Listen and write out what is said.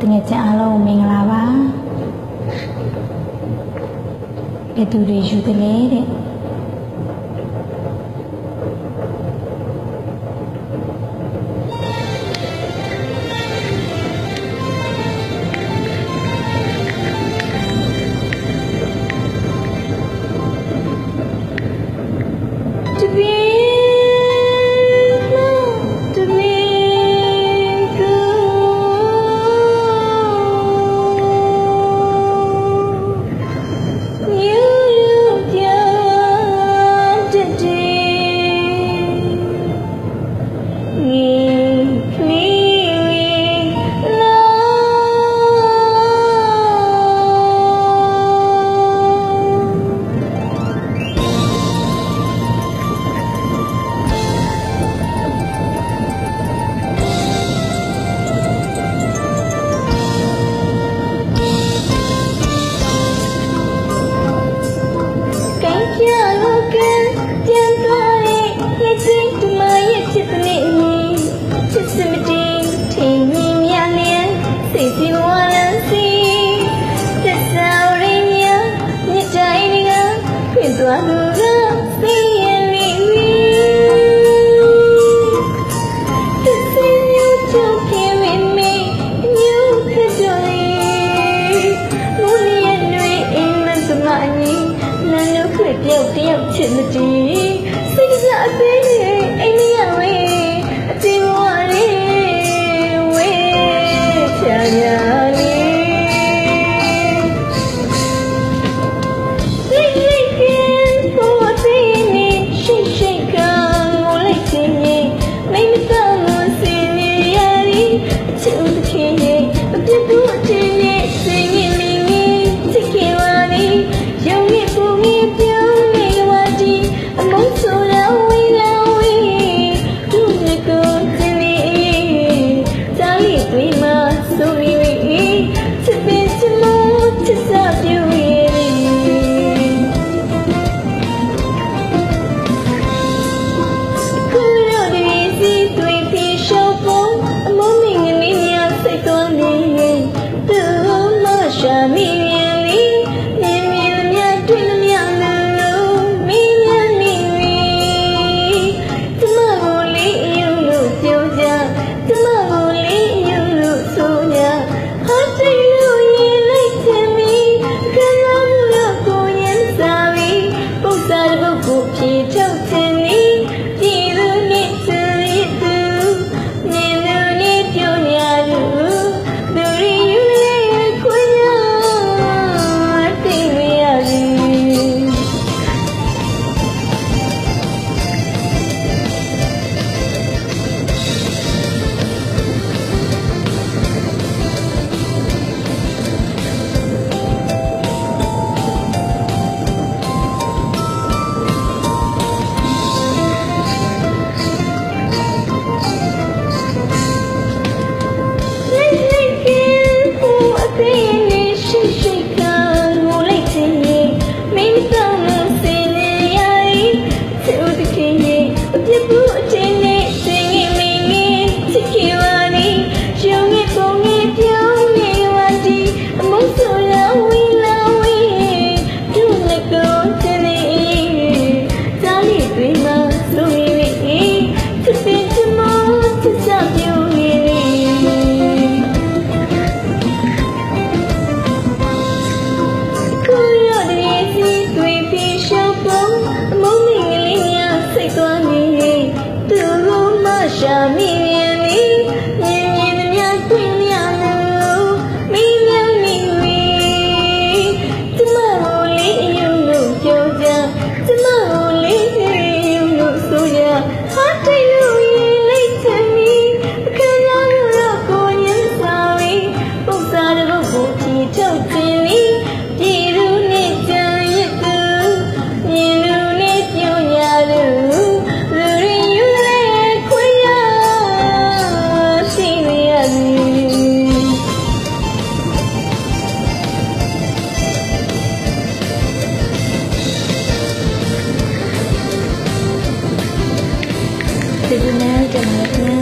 တငယ်ချင်းအားလုံးကိုမင်္ဂလာပါဘယ်သူတွေယူတယ်လဲတဲ့ facing one and see သက်သာရင်းညမြစ်တိုင်းကခွင့်သွားလို့ကသိရင်လီဝီသက်စင်ယူချောကင်းဝင်းမေညူခကြိုလီလူလျက်တွေအင်းမစမအနီးလမ်းလို့ခွေပြောက်တယောက်ချစ်မတီးစိတ်ကအသေး American, American.